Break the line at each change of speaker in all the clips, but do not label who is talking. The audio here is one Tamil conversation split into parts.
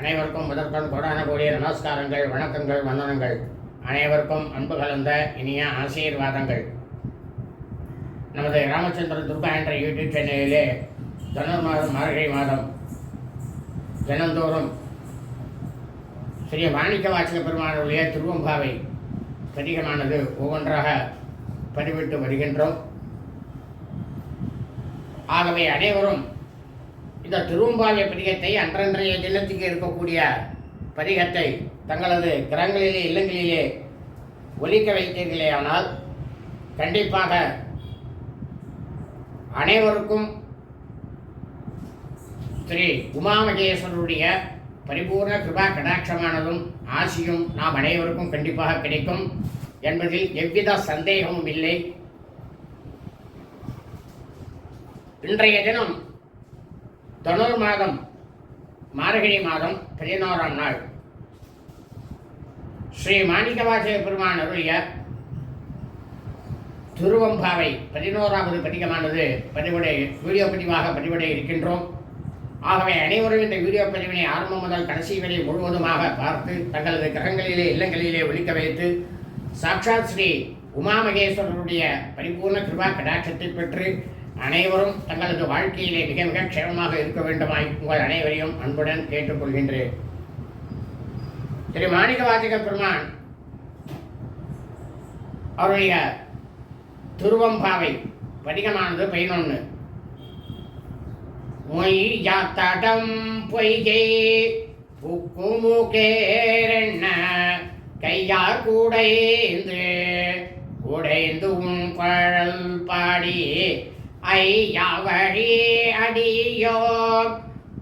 அனைவருக்கும் முதற்கண் கொடான கோடிய நமஸ்காரங்கள் வணக்கங்கள் வந்தனங்கள். அனைவருக்கும் அன்பு கலந்த இனிய ஆசீர்வாதங்கள். நமது ராமச்சந்திரன் துர்கா என்ற யூடியூப் சேனலிலே தனுர் மாதம் மார்கழி மாதம் தினந்தோறும் ஸ்ரீ வாணிக்க வாசக பெருமானுடைய திருவம்பாவை பதிகமானது ஒவ்வொன்றாக பதிவிட்டு வருகின்றோம். ஆகவே அனைவரும் இந்த திருவம்பாவிய பதிகத்தை அன்றன்றைய தினத்துக்கு இருக்கக்கூடிய பதிகத்தை தங்களது கிரகங்களிலே இல்லங்களிலே ஒலிக்க வைத்தீர்களே ஆனால் கண்டிப்பாக அனைவருக்கும் ஸ்ரீ உமாமகேஸ்வரருடைய பரிபூர்ண கிருபா கடாட்சமானதும் ஆசியும் நாம் அனைவருக்கும் கண்டிப்பாக கிடைக்கும் என்பதில் எவ்வித சந்தேகமும் இல்லை. இன்றைய தினம் தனுர் மாதம் மார்கழி மாதம் பதினோராம் நாள். ஸ்ரீ மாணிக்கவாசக பெருமான் அருளிய திருவம்பாவை பதினோராவது பதிகமானது பதிவுடைய வீடியோ பதிவாக பதிவிட இருக்கின்றோம். ஆகவே அனைவரும் இந்த வீடியோ பதிவினை ஆரம்பம் முதல் கடைசி வரை முழுவதுமாக பார்த்து தங்களது கிரகங்களிலே இல்லங்களிலே ஒழிக்க வைத்து சாட்சாத் ஸ்ரீ உமாமகேஸ்வரருடைய பரிபூர்ண கிருபா கடாட்சத்தை பெற்று அனைவரும் தங்களது வாழ்க்கையிலே மிக மிக க்ஷேமமாக இருக்க வேண்டுமாய் உங்கள் அனைவரையும் அன்புடன் கேட்டுக்கொள்கின்றேன். திரு மாணிக்க வாசக பெருமான் அவருடைய துருவம்பாவை பதிகமானது பதினொன்று மொய் யாத்தடம் பொய்கை உக்குமுகேரென்ன கையார் கூடைந்து உடைந்து உன் பழல் பாடி ஐயாவழி அடியோ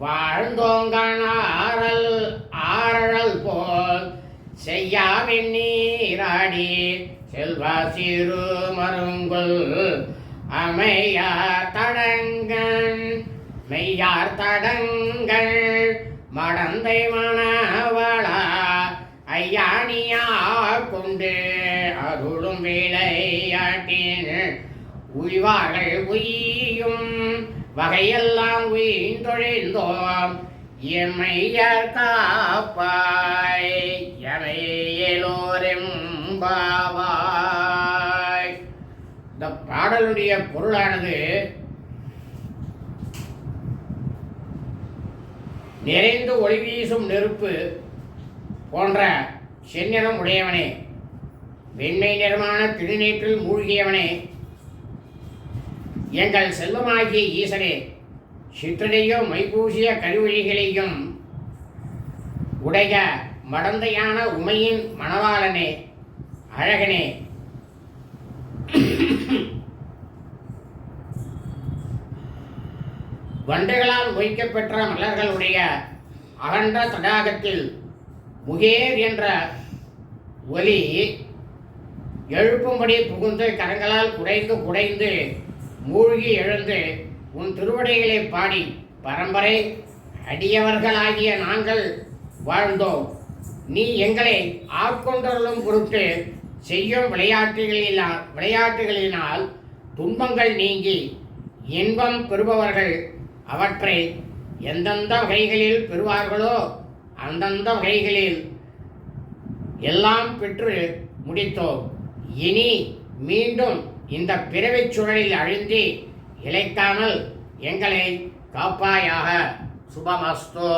வாழ்ந்தோங்கணாரல் ஆரழல் போல் செய்யாவின் நீராடி செல்வ சிறு மருங்குல் அமையார் தடங்கள் மெய்யார் தடங்கள் மடந்தை மணவளா. ஐயானியார் கொண்டு அருளும் வேலை உய்வார்கள் உயியும். வகையெல்லாம் உயிர்ந்தொழிந்தோம். எம்மையர் காப்பாய். எமையலோரெம்பாவாய் இந்த பாடலுடைய பொருளானது நிறைந்து ஒளி வீசும் நெருப்பு போன்ற செந்நிறம் உடையவனே. வெண்மை நிறமான திருநீற்றில் மூழ்கியவனே. எங்கள் செல்வமாகிய ஈசனே சிற்றனையும் மைபூசிய கருவழிகளையும் உடைய மடந்தையான உமையின் மணவாளனே அழகனே. வண்டுகளால் மொய்க்கப்பெற்ற மலர்களுடைய அகன்ற தடாகத்தில் முகேர் என்ற ஒலி எழுப்பும்படி புகுந்து கரங்களால் குடைந்து குடைந்து மூழ்கி எழுந்து உன் திருவடைகளை பாடி பரம்பரை அடியவர்களாகிய நாங்கள் வாழ்ந்தோம். நீ எங்களை ஆட்கொண்டருளும் பொருட்டு செய்யும் விளையாட்டுகளினால் விளையாட்டுகளினால் துன்பங்கள் நீங்கி இன்பம் பெறுபவர்கள் அவற்றை எந்தெந்த வகைகளில் பெறுவார்களோ அந்தந்த வகைகளில் எல்லாம் பெற்று முடித்தோம். இனி மீண்டும் இந்த பிறவிச் சுழலில் அழுந்தி இழைக்காமல் எங்களை காப்பாயாக. சுபமஸ்தோ.